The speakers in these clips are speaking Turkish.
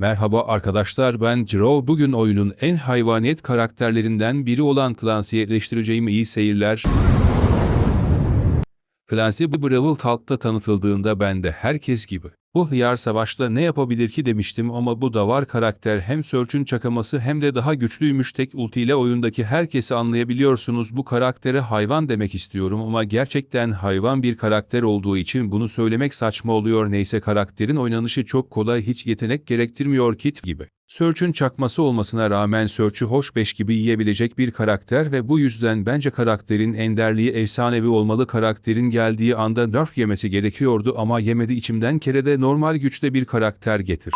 Merhaba arkadaşlar ben Jiro. Bugün oyunun en hayvaniyet karakterlerinden biri olan Clancy'yi eleştireceğim iyi seyirler. Clancy bu Brawl Talk'ta tanıtıldığında ben de herkes gibi. Bu hıyar savaşta ne yapabilir ki demiştim ama bu davar karakter hem Search'ün çakaması hem de daha güçlüymüş tek ulti ile oyundaki herkesi anlayabiliyorsunuz. Bu karaktere hayvan demek istiyorum ama gerçekten hayvan bir karakter olduğu için bunu söylemek saçma oluyor. Neyse karakterin oynanışı çok kolay hiç yetenek gerektirmiyor kit gibi. Search'ün çakması olmasına rağmen Search'ü hoş beş gibi yiyebilecek bir karakter ve bu yüzden bence karakterin enderliği efsanevi olmalı karakterin geldiği anda nerf yemesi gerekiyordu ama yemedi içimden kerede normal güçte bir karakter getir.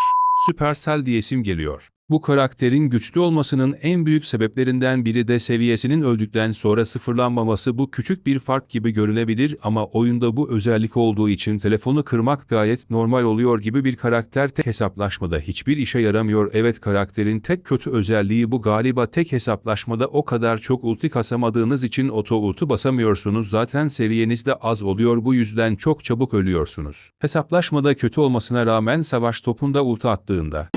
Supercell diyesim geliyor. Bu karakterin güçlü olmasının en büyük sebeplerinden biri de seviyesinin öldükten sonra sıfırlanmaması bu küçük bir fark gibi görülebilir ama oyunda bu özellik olduğu için telefonu kırmak gayet normal oluyor gibi bir karakter tek hesaplaşmada hiçbir işe yaramıyor. Evet karakterin tek kötü özelliği bu galiba tek hesaplaşmada o kadar çok ulti kasamadığınız için oto ulti basamıyorsunuz zaten seviyeniz de az oluyor bu yüzden çok çabuk ölüyorsunuz. Hesaplaşmada kötü olmasına rağmen savaş topunda ulti attığında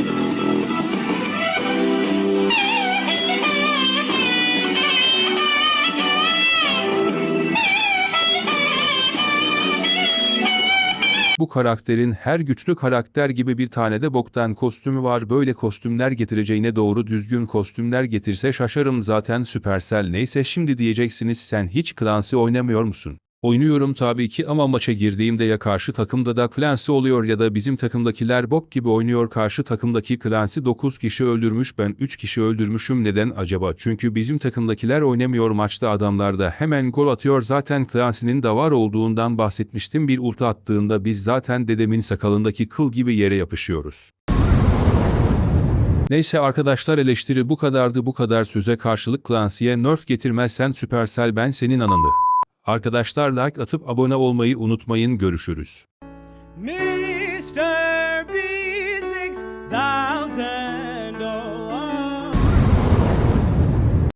Bu karakterin her güçlü karakter gibi bir tane de boktan kostümü var. Böyle kostümler getireceğine doğru düzgün kostümler getirse şaşarım zaten Supercell neyse şimdi diyeceksiniz sen hiç Clancy oynamıyor musun? Oynuyorum tabii ki ama maça girdiğimde ya karşı takımda da Clancy oluyor ya da bizim takımdakiler bok gibi oynuyor. Karşı takımdaki Clancy 9 kişi öldürmüş ben 3 kişi öldürmüşüm. Neden acaba? Çünkü bizim takımdakiler oynamıyor maçta. Adamlar da hemen gol atıyor. Zaten Clancy'nin de var olduğundan bahsetmiştim. Bir ulti attığında biz zaten dedemin sakalındaki kıl gibi yere yapışıyoruz. Neyse arkadaşlar eleştiri bu kadardı. Bu kadar söze karşılık Clancy'ye nerf getirmezsen Supercell ben senin ananı. Arkadaşlar like atıp abone olmayı unutmayın görüşürüz. Me